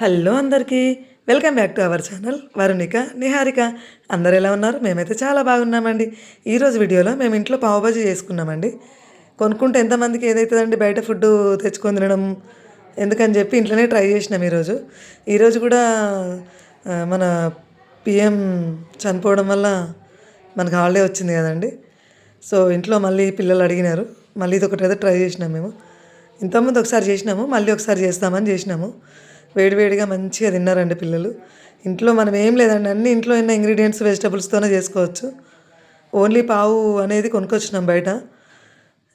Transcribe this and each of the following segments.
Hello అందరికీ. Welcome back to our channel. Varunika Niharika. అందరు ఎలా ఉన్నారు? మేమైతే చాలా బాగున్నామండి. ఈరోజు వీడియోలో మేము ఇంట్లో పావుబాజీ చేసుకున్నామండి. కొనుక్కుంటే ఎంతమందికి ఏదైతుందండి? బయట ఫుడ్ తెచ్చుకొని తినడం ఎందుకని చెప్పి ఇంట్లోనే ట్రై చేసినాం ఈరోజు. ఈరోజు కూడా మన పిఎం చనిపోవడం వల్ల మనకు హాలిడే వచ్చింది కదండి. సో ఇంట్లో మళ్ళీ పిల్లలు అడిగినారు. మళ్ళీ ఇది ఒకటి అయితే ట్రై చేసినాం మేము. ఇంతకుముందు ఒకసారి చేసినాము మళ్ళీ ఒకసారి చేస్తామని చేసినాము. వేడివేడిగా మంచిగా తిన్నారండి పిల్లలు. ఇంట్లో మనం ఏం లేదండి అన్ని ఇంట్లో ఉన్న ఇంగ్రీడియంట్స్ వెజిటబుల్స్తోనే చేసుకోవచ్చు. ఓన్లీ పావు అనేది కొనుక్కొచ్చినాం బయట.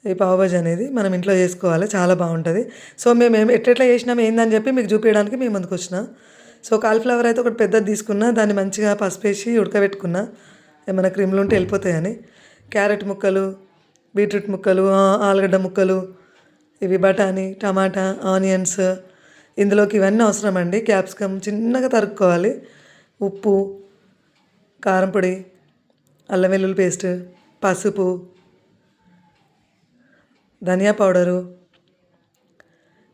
ఈ పావు భాజీ అనేది మనం ఇంట్లో చేసుకోవాలి చాలా బాగుంటుంది. సో మేము ఏం ఎట్లెట్లా చేసినాం ఏందని చెప్పి మీకు చూపించడానికి మేము ముందుకు వచ్చిన. సో కాలీఫ్లవర్ అయితే ఒకటి పెద్దది తీసుకున్నా దాన్ని మంచిగా పసుపేసి ఉడకబెట్టుకున్నా. ఏమైనా క్రిములు ఉంటే వెళ్ళిపోతాయని. క్యారెట్ ముక్కలు బీట్రూట్ ముక్కలు ఆలుగడ్డ ముక్కలు ఇవి బఠానీ టమాటా ఆనియన్స్ ఇందులోకి ఇవన్నీ అవసరం అండి క్యాప్సికమ్ చిన్నగా తరుక్కోవాలి. ఉప్పు కారం పొడి అల్లం వెల్లుల్లి పేస్ట్ పసుపు ధనియా పౌడరు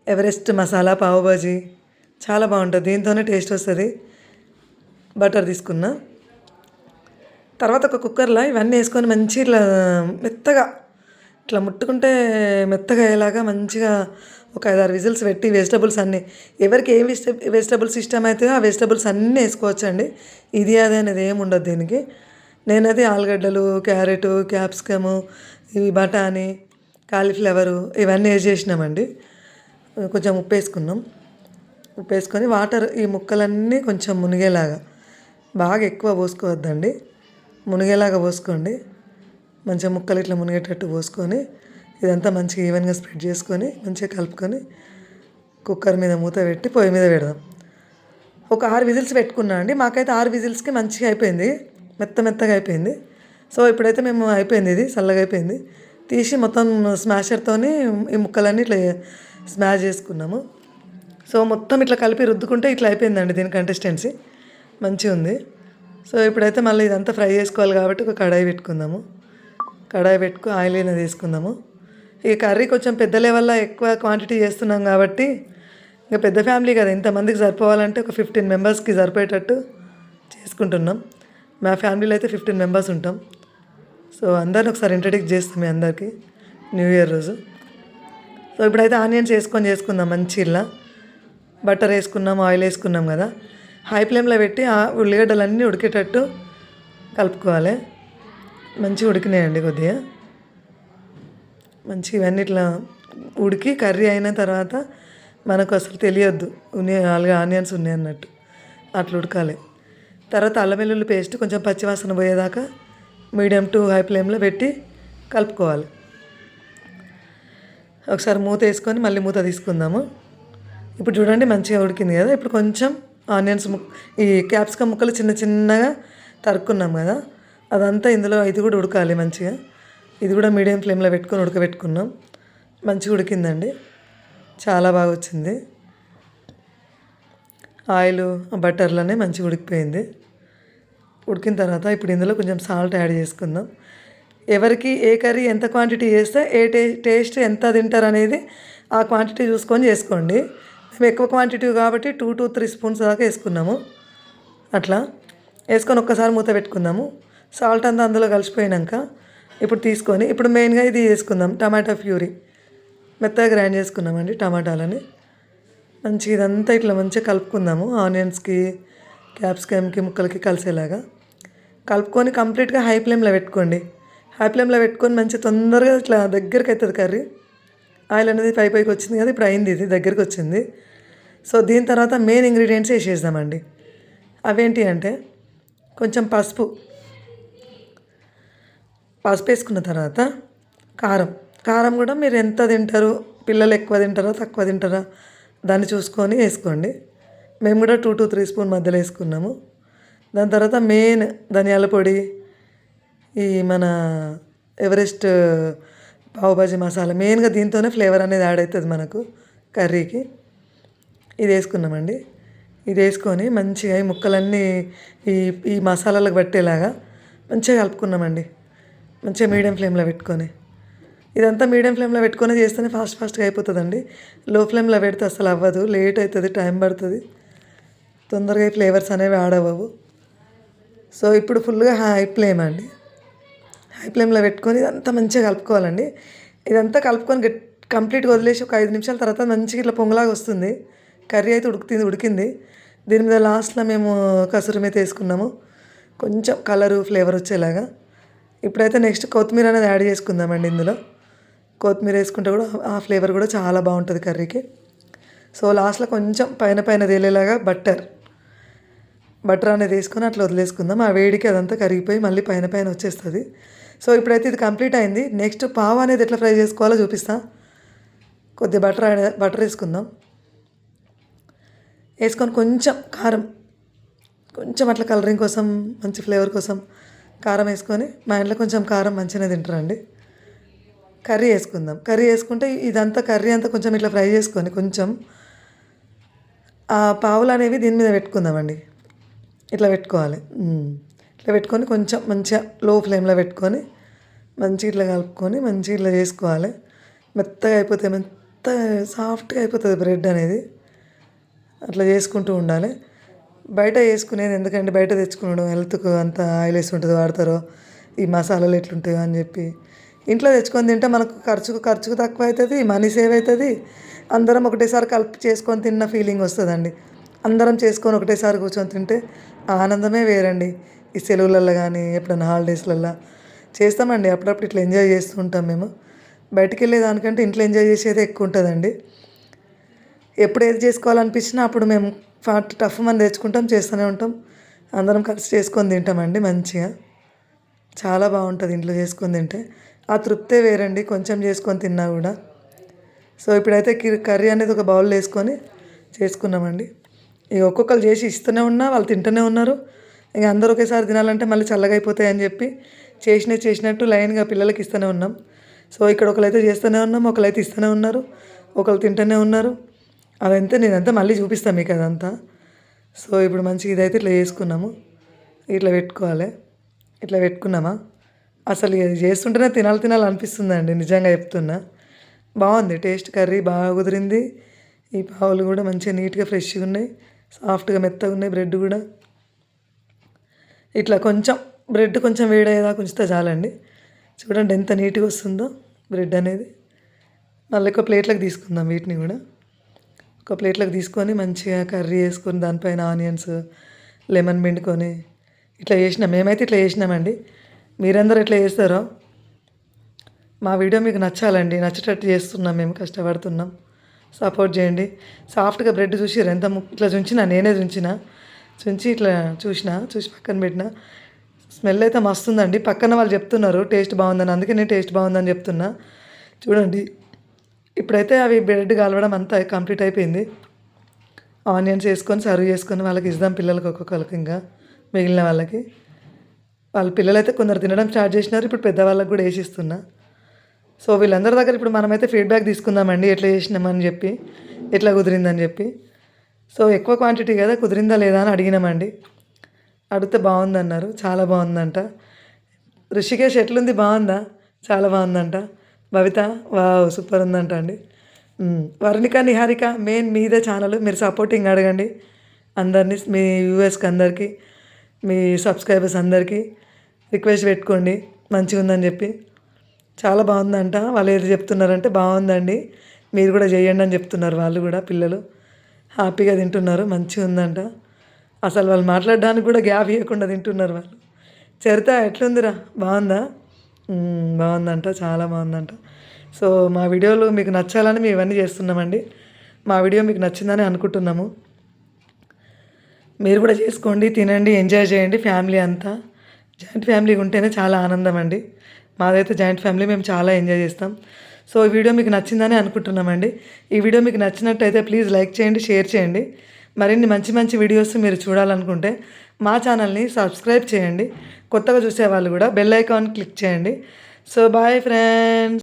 ఎవరెస్ట్ మసాలా పావుబాజీ చాలా బాగుంటుంది. దీంతోనే టేస్ట్ వస్తుంది. బటర్ తీసుకున్నా. తర్వాత ఒక కుక్కర్లో ఇవన్నీ వేసుకొని మంచి ఇట్లా మెత్తగా ఇట్లా ముట్టుకుంటే మెత్తగా అయ్యేలాగా మంచిగా ఒక ఐదారు విజిల్స్ పెట్టి వెజిటబుల్స్ అన్నీ. ఎవరికి ఏ వెజిట వెజిటబుల్స్ ఇష్టం అయితే ఆ వెజిటబుల్స్ అన్నీ వేసుకోవచ్చండి. ఇది అది అనేది ఏమి ఉండదు దీనికి. నేనైతే ఆలుగడ్డలు క్యారెట్ క్యాప్సికము ఇవి బఠానీ కాలీఫ్లవరు ఇవన్నీ వేసి చేసినామండి. కొంచెం ఉప్పు వేసుకున్నాం ఉప్పు వేసుకొని వాటర్ ఈ ముక్కలన్నీ కొంచెం మునిగేలాగా బాగా ఎక్కువ పోసుకోవద్దండి. మునిగేలాగా పోసుకోండి. మంచిగా ముక్కలు ఇట్లా మునిగేటట్టు పోసుకొని ఇదంతా మంచిగా ఈవెన్గా స్ప్రెడ్ చేసుకొని మంచిగా కలుపుకొని కుక్కర్ మీద మూత పెట్టి పొయ్యి మీద పెడదాం. ఒక ఆరు విజిల్స్ పెట్టుకున్నా అండి. మాకైతే ఆరు విజిల్స్కి మంచిగా అయిపోయింది. మెత్త మెత్తగా అయిపోయింది. సో ఇప్పుడైతే మేము అయిపోయింది ఇది చల్లగా అయిపోయింది. తీసి మొత్తం స్మాషర్తోని ఈ ముక్కలన్నీ ఇట్లా స్మాష్ చేసుకున్నాము. సో మొత్తం ఇట్లా కలిపి రుద్దుకుంటే ఇట్లా అయిపోయిందండి దీని కంటెస్టెన్సీ మంచిగా ఉంది. సో ఇప్పుడైతే మళ్ళీ ఇదంతా ఫ్రై చేసుకోవాలి కాబట్టి ఒక కడాయి పెట్టుకుందాము. కడాయి పెట్టుకు ఆయిల్ అయినా తీసుకుందాము. ఈ కర్రీ కొంచెం పెద్ద లెవెల్లో ఎక్కువ క్వాంటిటీ చేస్తున్నాం కాబట్టి ఇంకా పెద్ద ఫ్యామిలీ కదా ఇంతమందికి సరిపోవాలంటే ఒక ఫిఫ్టీన్ మెంబర్స్కి సరిపోయేటట్టు చేసుకుంటున్నాం. మా ఫ్యామిలీలో అయితే ఫిఫ్టీన్ మెంబర్స్ ఉంటాం. సో అందరిని ఒకసారి ఇంట్రడ్యూస్ చేస్తాం మీ అందరికీ న్యూ ఇయర్ రోజు. సో ఇప్పుడైతే ఆనియన్స్ వేసుకొని చేసుకుందాం మంచి ఇలా. బటర్ వేసుకున్నాం ఆయిల్ వేసుకున్నాం కదా. హై ఫ్లేమ్లో పెట్టి ఆ ఉల్లిగడ్డలన్నీ ఉడికేటట్టు కలుపుకోవాలి. మంచిగా ఉడికినాయండి కొద్దిగా. మంచిగా ఇవన్నీ ఇట్లా ఉడికి కర్రీ అయిన తర్వాత మనకు అసలు తెలియద్దు. అలాగే ఆనియన్స్ ఉన్నాయి అన్నట్టు. అట్లా ఉడకాలి. తర్వాత అల్లం వెల్లుల్లి పేస్ట్ కొంచెం పచ్చివాసన పోయేదాకా మీడియం టు హై ఫ్లేమ్లో పెట్టి కలుపుకోవాలి. ఒకసారి మూత వేసుకొని మళ్ళీ మూత తీసుకుందాము. ఇప్పుడు చూడండి మంచిగా ఉడికింది కదా. ఇప్పుడు కొంచెం ఆనియన్స్ ముక్ ఈ క్యాప్సికమ్ ముక్కలు చిన్న చిన్నగా తరుక్కున్నాం కదా. అదంతా ఇందులో ఇది కూడా ఉడకాలి మంచిగా. ఇది కూడా మీడియం ఫ్లేమ్లో పెట్టుకొని ఉడకబెట్టుకున్నాం. మంచిగా ఉడికిందండి. చాలా బాగా వచ్చింది. ఆయిల్ బటర్లోనే మంచిగా ఉడికిపోయింది. ఉడికిన తర్వాత ఇప్పుడు ఇందులో కొంచెం సాల్ట్ యాడ్ చేసుకుందాం. ఎవరికి ఏ కర్రీ ఎంత క్వాంటిటీ చేస్తే ఏ టే టేస్ట్ ఎంత తింటారు అనేది ఆ క్వాంటిటీ చూసుకొని చేసుకోండి. మేము ఎక్కువ క్వాంటిటీ కాబట్టి టూ టు త్రీ స్పూన్స్ దాకా వేసుకున్నాము. అట్లా వేసుకొని ఒక్కసారి మూత పెట్టుకుందాము. సాల్ట్ అంతా అందులో కలిసిపోయినాక ఇప్పుడు తీసుకొని ఇప్పుడు మెయిన్గా ఇది వేసుకుందాం టమాటా ప్యూరీ. మెత్తగా గ్రైండ్ చేసుకున్నామండి టమాటాలని. మంచిగా ఇదంతా ఇట్లా మంచిగా కలుపుకుందాము. ఆనియన్స్కి క్యాప్సికమ్కి ముక్కలకి కలిసేలాగా. కలుపుకొని కంప్లీట్గా హై ఫ్లేమ్లో పెట్టుకోండి. హై ఫ్లేమ్లో పెట్టుకొని మంచిగా తొందరగా ఇట్లా దగ్గరికి అవుతుంది కర్రీ. ఆయిల్ అనేది పై పైకి వచ్చింది కదా ఇప్పుడు అయింది ఇది దగ్గరికి వచ్చింది. సో దీని తర్వాత మెయిన్ ఇంగ్రీడియంట్స్ వేసేద్దామండి. అవేంటి అంటే కొంచెం పసుపు. పసుపు వేసుకున్న తర్వాత కారం. కారం కూడా మీరు ఎంత తింటారు పిల్లలు ఎక్కువ తింటారా తక్కువ తింటారా దాన్ని చూసుకొని వేసుకోండి. మేము కూడా టూ టు త్రీ స్పూన్ మధ్యలో వేసుకున్నాము. దాని తర్వాత మెయిన్ ధనియాల పొడి ఈ మన ఎవరెస్ట్ పావుబాజీ మసాలా మెయిన్గా దీంతోనే ఫ్లేవర్ అనేది యాడ్ అవుతుంది మనకు కర్రీకి. ఇది వేసుకున్నామండి. ఇది వేసుకొని మంచిగా ఈ ముక్కలన్నీ ఈ ఈ మసాలాలకు పట్టేలాగా మంచిగా కలుపుకున్నామండి. మంచిగా మీడియం ఫ్లేమ్లో పెట్టుకొని. ఇదంతా మీడియం ఫ్లేమ్లో పెట్టుకొని చేస్తేనే ఫాస్ట్ ఫాస్ట్గా అయిపోతుందండి. లో ఫ్లేమ్లో పెడితే అసలు అవ్వదు. లేట్ అవుతుంది టైం పడుతుంది. తొందరగా ఈ ఫ్లేవర్స్ అనేవి యాడ్ అవ్వవు. సో ఇప్పుడు ఫుల్గా హై ఫ్లేమ్ అండి. హై ఫ్లేమ్లో పెట్టుకొని ఇదంతా మంచిగా కలుపుకోవాలండి. ఇదంతా కలుపుకొని కంప్లీట్గా వదిలేసి ఒక ఐదు నిమిషాల తర్వాత మంచిగా ఇట్లా పొంగలాగా వస్తుంది. కర్రీ అయితే ఉడుకుతుంది ఉడికింది. దీని మీద లాస్ట్లో మేము కసూరి మీద వేసుకున్నాము. కొంచెం కలరు ఫ్లేవర్ వచ్చేలాగా. ఇప్పుడైతే నెక్స్ట్ కొత్తిమీర అనేది యాడ్ చేసుకుందామండి ఇందులో. కొత్తిమీర వేసుకుంటే కూడా ఆ ఫ్లేవర్ కూడా చాలా బాగుంటుంది కర్రీకి. సో లాస్ట్లో కొంచెం పైన పైన తేలేలాగా బట్టర్. బటర్ అనేది వేసుకొని అట్లా వదిలేసుకుందాం. ఆ వేడికి అదంతా కరిగిపోయి మళ్ళీ పైన పైన వచ్చేస్తుంది. సో ఇప్పుడైతే ఇది కంప్లీట్ అయింది. నెక్స్ట్ పావు అనేది ఎట్లా ఫ్రై చేసుకోవాలో చూపిస్తా. కొద్దిగా బటర్ బటర్ వేసుకుందాం. వేసుకొని కొంచెం కారం కొంచెం అట్లా కలరింగ్ కోసం మంచి ఫ్లేవర్ కోసం కారం వేసుకొని మా ఇంట్లో కొంచెం కారం మంచిగా తింటారండి. కర్రీ వేసుకుందాం. కర్రీ వేసుకుంటే ఇదంతా కర్రీ అంతా కొంచెం ఇట్లా ఫ్రై చేసుకొని కొంచెం ఆ పావులు అనేవి దీని మీద పెట్టుకుందామండి. ఇట్లా పెట్టుకోవాలి. ఇట్లా పెట్టుకొని కొంచెం మంచిగా లో ఫ్లేమ్లో పెట్టుకొని మంచిగా ఇట్లా కలుపుకొని మంచిగా ఇట్లా చేసుకోవాలి. మెత్తగా అయిపోతే మెత్తగా సాఫ్ట్గా అయిపోతుంది బ్రెడ్ అనేది. అట్లా చేసుకుంటూ ఉండాలి. బయట వేసుకునేది ఎందుకంటే బయట తెచ్చుకున్నాడు హెల్త్కు అంత ఆయిల్ వేసి ఉంటుంది వాడతారో ఈ మసాలాలు ఎట్లుంటాయో అని చెప్పి. ఇంట్లో తెచ్చుకొని తింటే మనకు ఖర్చుకు ఖర్చుకు తక్కువ అవుతుంది మనీ సేవ్ అవుతుంది. అందరం ఒకటేసారి కలిపి చేసుకొని తిన్న ఫీలింగ్ వస్తుందండి. అందరం చేసుకొని ఒకటేసారి కూర్చొని తింటే ఆ ఆనందమే వేరండి. ఈ సెలవులలో కానీ ఎప్పుడైనా హాలిడేస్లలో చేస్తామండి. అప్పుడప్పుడు ఇట్లా ఎంజాయ్ చేస్తూ ఉంటాం మేము. బయటికి వెళ్ళే దానికంటే ఇంట్లో ఎంజాయ్ చేసేది ఎక్కువ ఉంటుందండి. ఎప్పుడు ఏది చేసుకోవాలనిపించినా అప్పుడు మేము ఫాట్ టఫ్ మనం తెచ్చుకుంటాం చేస్తూనే ఉంటాం. అందరం కలిసి చేసుకొని తింటామండి మంచిగా. చాలా బాగుంటుంది ఇంట్లో చేసుకొని తింటే. ఆ తృప్తే వేరండి కొంచెం చేసుకొని తిన్నా కూడా. సో ఇప్పుడైతే కర్రీ అనేది ఒక బౌల్ వేసుకొని చేసుకున్నామండి. ఇక ఒక్కొక్కరు చేసి ఇస్తూనే ఉన్నా వాళ్ళు తింటూనే ఉన్నారు. ఇక అందరూ ఒకేసారి తినాలంటే మళ్ళీ చల్లగా అయిపోతాయి అని చెప్పి చేసినవి చేసినట్టు లైన్గా పిల్లలకి ఇస్తూనే ఉన్నాం. సో ఇక్కడ ఒకరైతే చేస్తూనే ఉన్నాం ఒకరైతే ఇస్తూనే ఉన్నారు ఒకరు తింటూనే ఉన్నారు. అదంతా నేనంతా మళ్ళీ చూపిస్తాను మీకు అదంతా. సో ఇప్పుడు మంచిగా ఇదైతే ఇట్లా చేసుకున్నాము. ఇట్లా పెట్టుకోవాలి. ఇట్లా పెట్టుకున్నామా? అసలు చేస్తుంటేనే తినాలి తినాలి అనిపిస్తుందండి నిజంగా చెప్తున్నా. బాగుంది టేస్ట్ కర్రీ బాగా కుదిరింది. ఈ పావులు కూడా మంచిగా నీట్గా ఫ్రెష్గా ఉన్నాయి. సాఫ్ట్గా మెత్తగా ఉన్నాయి బ్రెడ్ కూడా. ఇట్లా కొంచెం బ్రెడ్ కొంచెం వేడయ్యేదాకా ఉంచితే చాలండి. చూడండి ఎంత నీట్గా వస్తుందో బ్రెడ్ అనేది. మళ్ళీ ఒక ప్లేట్లోకి తీసుకుందాం వీటిని కూడా. ఒక ప్లేట్లోకి తీసుకొని మంచిగా కర్రీ వేసుకొని దానిపైన ఆనియన్స్ లెమన్ పిండుకొని ఇట్లా చేసినాం. మేమైతే ఇట్లా చేసినామండి. మీరందరూ ఎట్లా చేస్తారో మా వీడియో మీకు నచ్చాలండి. నచ్చేటట్టు చేస్తున్నాం మేము కష్టపడుతున్నాం. సపోర్ట్ చేయండి. సాఫ్ట్గా బ్రెడ్ చూసి ఎంత ఇట్లా చుంచిన నేనే చుంచిన. చుంచి ఇట్లా చూసిన చూసి పక్కన పెట్టిన. స్మెల్ అయితే మస్తుందండి. పక్కన వాళ్ళు చెప్తున్నారు టేస్ట్ బాగుందని. అందుకే నేను టేస్ట్ బాగుందని చెప్తున్నా. చూడండి. ఇప్పుడైతే అవి బ్రెడ్ కలవడం అంతా కంప్లీట్ అయిపోయింది. ఆనియన్స్ వేసుకొని సర్వ్ చేసుకొని వాళ్ళకి ఇద్దాం పిల్లలకి ఒక్కొక్కరికి ఇంకా మిగిలిన వాళ్ళకి. వాళ్ళ పిల్లలైతే కొందరు తినడం స్టార్ట్ చేసినారు ఇప్పుడు పెద్దవాళ్ళకి కూడా వేసిస్తున్నా. సో వీళ్ళందరి దగ్గర ఇప్పుడు మనమైతే ఫీడ్బ్యాక్ తీసుకుందామండి ఎట్లా చేసినామని చెప్పి ఎట్లా కుదిరిందని చెప్పి. సో ఎక్కువ క్వాంటిటీ కదా కుదిరిందా లేదా అని అడిగినామండి. అడిగితే బాగుందన్నారు చాలా బాగుందంట. ఋషికేష్ ఎట్లుంది బాగుందా? చాలా బాగుందంట. భవిత వావ్ సూపర్ ఉందంట అండి. వర్ణిక నిహారిక మెయిన్ మీదే ఛానల్ మీరు సపోర్టింగ్ అడగండి. అందరినీ మీ వ్యూవర్స్కి అందరికీ మీ సబ్స్క్రైబర్స్ అందరికీ రిక్వెస్ట్ పెట్టుకోండి. మంచిగా ఉందని చెప్పి. చాలా బాగుందంట. వాళ్ళు ఏది చెప్తున్నారంటే బాగుందండి. మీరు కూడా చేయండి అని చెప్తున్నారు వాళ్ళు కూడా పిల్లలు. హ్యాపీగా తింటున్నారు మంచిగా ఉందంట. అసలు వాళ్ళు మాట్లాడడానికి కూడా గ్యాప్ ఇవ్వకుండా తింటున్నారు వాళ్ళు. చరిత ఎట్లుందిరా? బాగుందా? బాగుందంట చాలా బాగుందంట. సో మా వీడియోలు మీకు నచ్చాలని మేము ఇవన్నీ చేస్తున్నామండి. మా వీడియో మీకు నచ్చిందని అనుకుంటున్నాము. మీరు కూడా చేసుకోండి తినండి ఎంజాయ్ చేయండి ఫ్యామిలీ అంతా. జాయింట్ ఫ్యామిలీ ఉంటేనే చాలా ఆనందం అండి మాదైతే జాయింట్ ఫ్యామిలీ మేము చాలా ఎంజాయ్ చేస్తాం. సో ఈ వీడియో మీకు నచ్చిందని అనుకుంటున్నామండి. ఈ వీడియో మీకు నచ్చినట్టయితే ప్లీజ్ లైక్ చేయండి షేర్ చేయండి. మరిన్ని మంచి మంచి వీడియోస్ మీరు చూడాలనుకుంటే మా ఛానల్ని సబ్స్క్రైబ్ చేయండి. కొత్తగా చూసే వాళ్ళు కూడా బెల్ ఐకాన్ క్లిక్ చేయండి. So bye friends